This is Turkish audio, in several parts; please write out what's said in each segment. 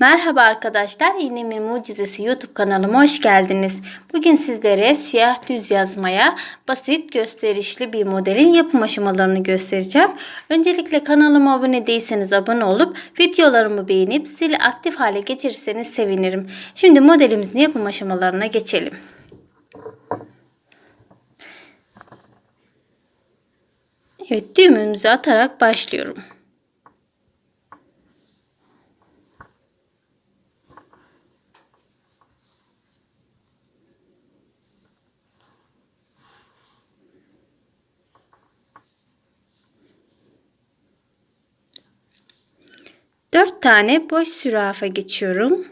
Merhaba arkadaşlar, İğnemin Mucizesi YouTube kanalıma hoş geldiniz. Bugün sizlere siyah düz yazmaya basit gösterişli bir modelin yapım aşamalarını göstereceğim. Öncelikle kanalıma abone değilseniz abone olup videolarımı beğenip zili aktif hale getirirseniz sevinirim. Şimdi modelimizin yapım aşamalarına geçelim. Evet düğümümüzü atarak başlıyorum. Dört tane boş sürafa geçiyorum.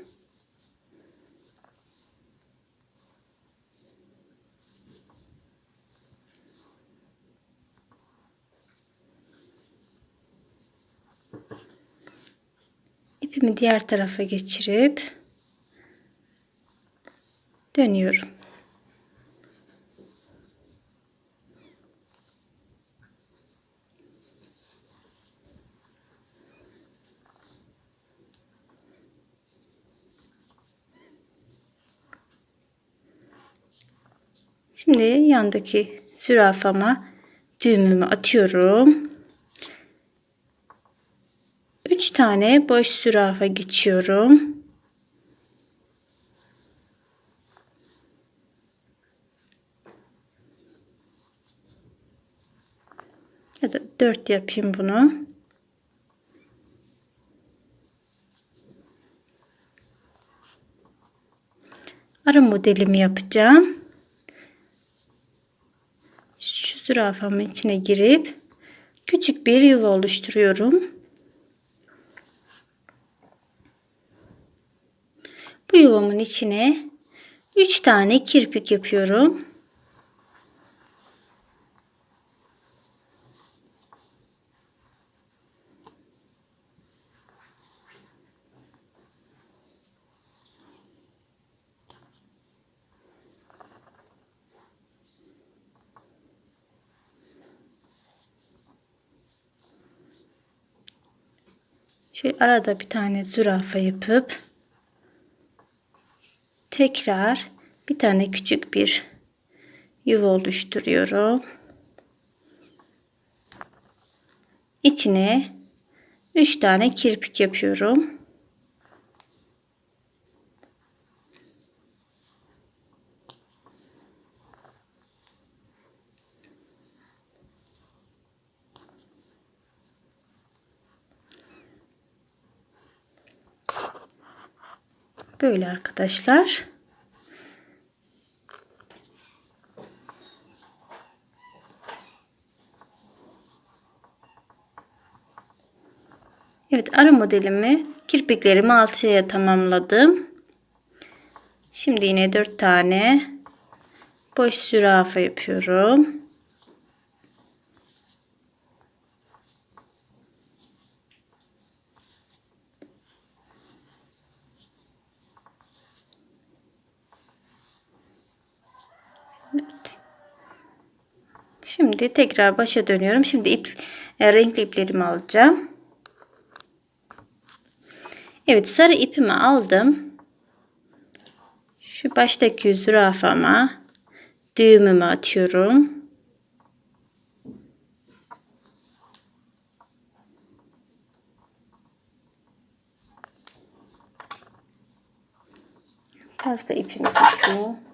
İpimi diğer tarafa geçirip dönüyorum. Şimdi yandaki zürafama düğümümü atıyorum. 3 tane boş zürafa geçiyorum. Ya da 4 yapayım bunu. Ara modelimi yapacağım. Şu zürafamın içine girip küçük bir yuva oluşturuyorum. Bu yuvamın içine 3 tane kirpik yapıyorum. Şöyle arada bir tane zürafa yapıp tekrar bir tane küçük bir yuva oluşturuyorum. İçine 3 tane kirpik yapıyorum. Böyle arkadaşlar. Evet ara modelimi kirpiklerimi altıya tamamladım. Şimdi yine dört tane boş zürafa yapıyorum. Şimdi tekrar başa dönüyorum. Şimdi ip e, renkli iplerimi alacağım. Evet sarı ipimi aldım. Şu baştaki zürafama düğümümü atıyorum. Da ipimi keseyim.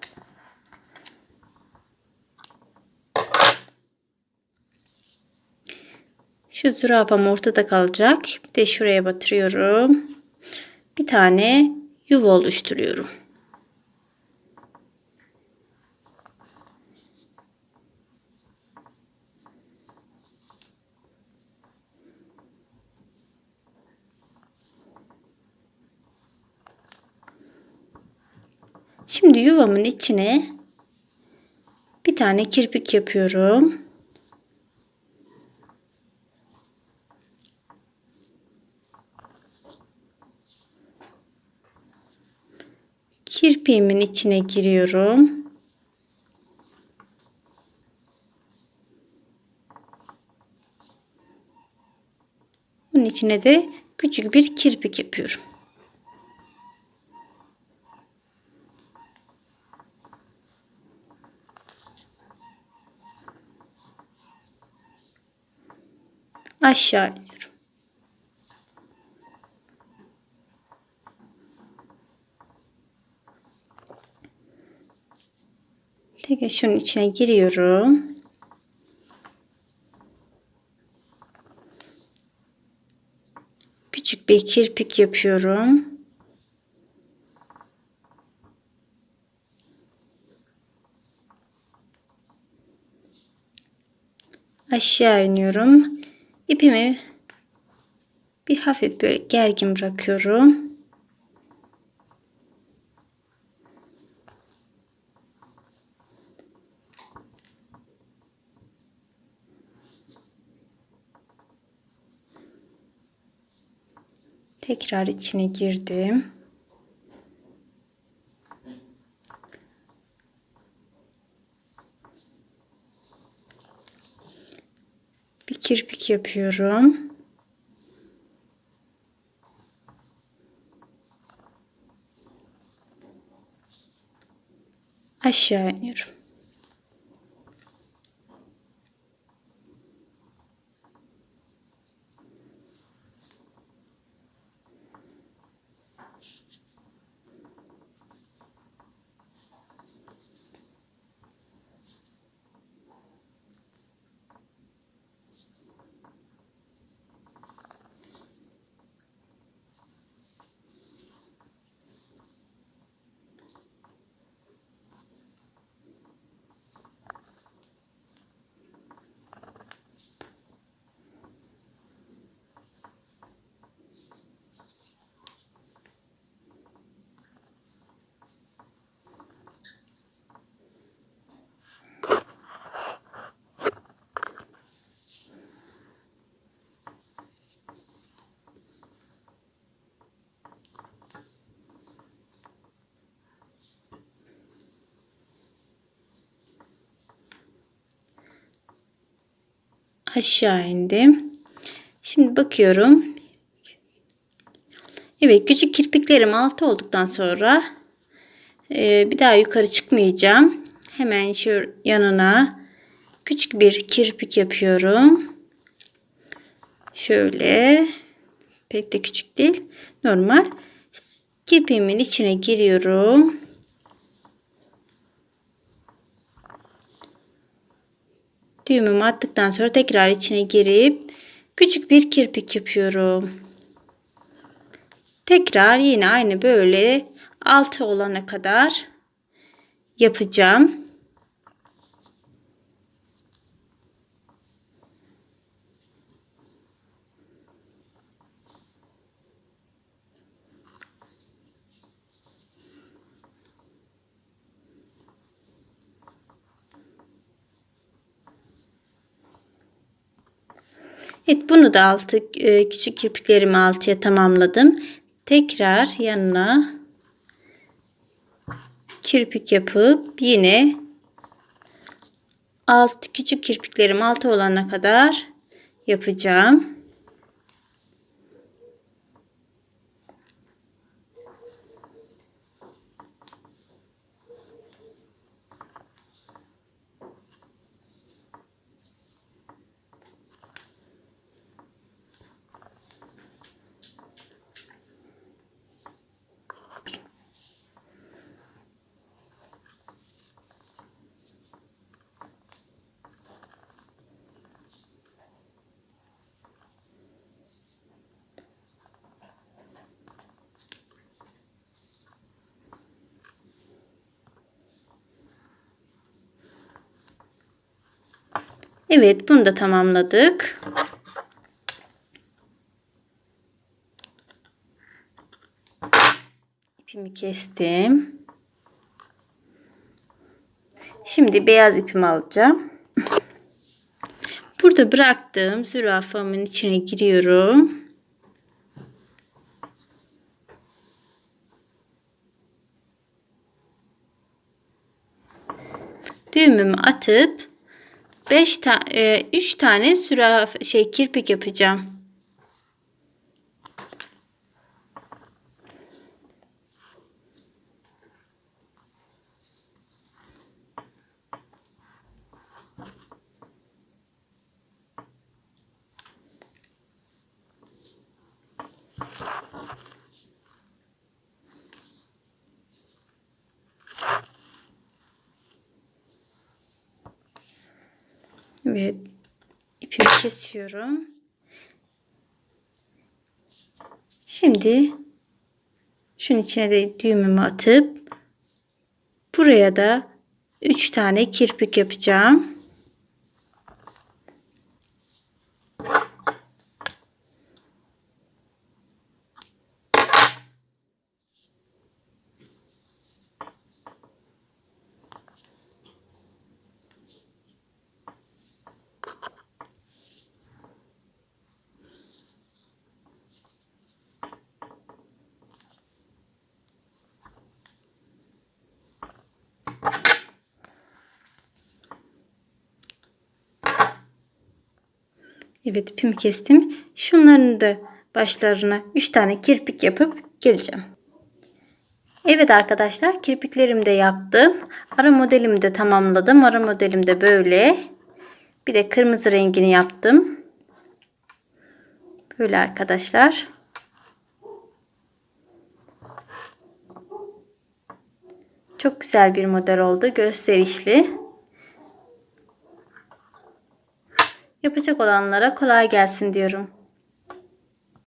Şu zürafam ortada kalacak. Bir de şuraya batırıyorum. Bir tane yuva oluşturuyorum. Şimdi yuvamın içine bir tane kirpik yapıyorum. kirpiğimin içine giriyorum. Bunun içine de küçük bir kirpik yapıyorum. aşağı Tekrar şunun içine giriyorum. Küçük bir kirpik yapıyorum. Aşağı iniyorum. İpimi bir hafif böyle gergin bırakıyorum. Tekrar içine girdim. Bir kirpik yapıyorum. Aşağı iniyorum. Aşağı indim. Şimdi bakıyorum. Evet küçük kirpiklerim altı olduktan sonra e, bir daha yukarı çıkmayacağım. Hemen şu yanına küçük bir kirpik yapıyorum. Şöyle pek de küçük değil. Normal. Kirpiğimin içine giriyorum. Düğümümü attıktan sonra tekrar içine girip küçük bir kirpik yapıyorum. Tekrar yine aynı böyle altı olana kadar yapacağım. Evet bunu da altı e, küçük kirpiklerimi altıya tamamladım. Tekrar yanına kirpik yapıp yine alt küçük kirpiklerim altı olana kadar yapacağım. Evet bunu da tamamladık. İpimi kestim. Şimdi beyaz ipimi alacağım. Burada bıraktığım zürafamın içine giriyorum. Düğümümü atıp 5 tane 3 tane züraf şey kirpik yapacağım. Evet. ipimi kesiyorum. Şimdi şunun içine de düğümümü atıp buraya da 3 tane kirpik yapacağım. Evet ipimi kestim. Şunların da başlarına 3 tane kirpik yapıp geleceğim. Evet arkadaşlar kirpiklerimi de yaptım. Ara modelimi de tamamladım. Ara modelim de böyle. Bir de kırmızı rengini yaptım. Böyle arkadaşlar. Çok güzel bir model oldu. Gösterişli. Yapacak olanlara kolay gelsin diyorum.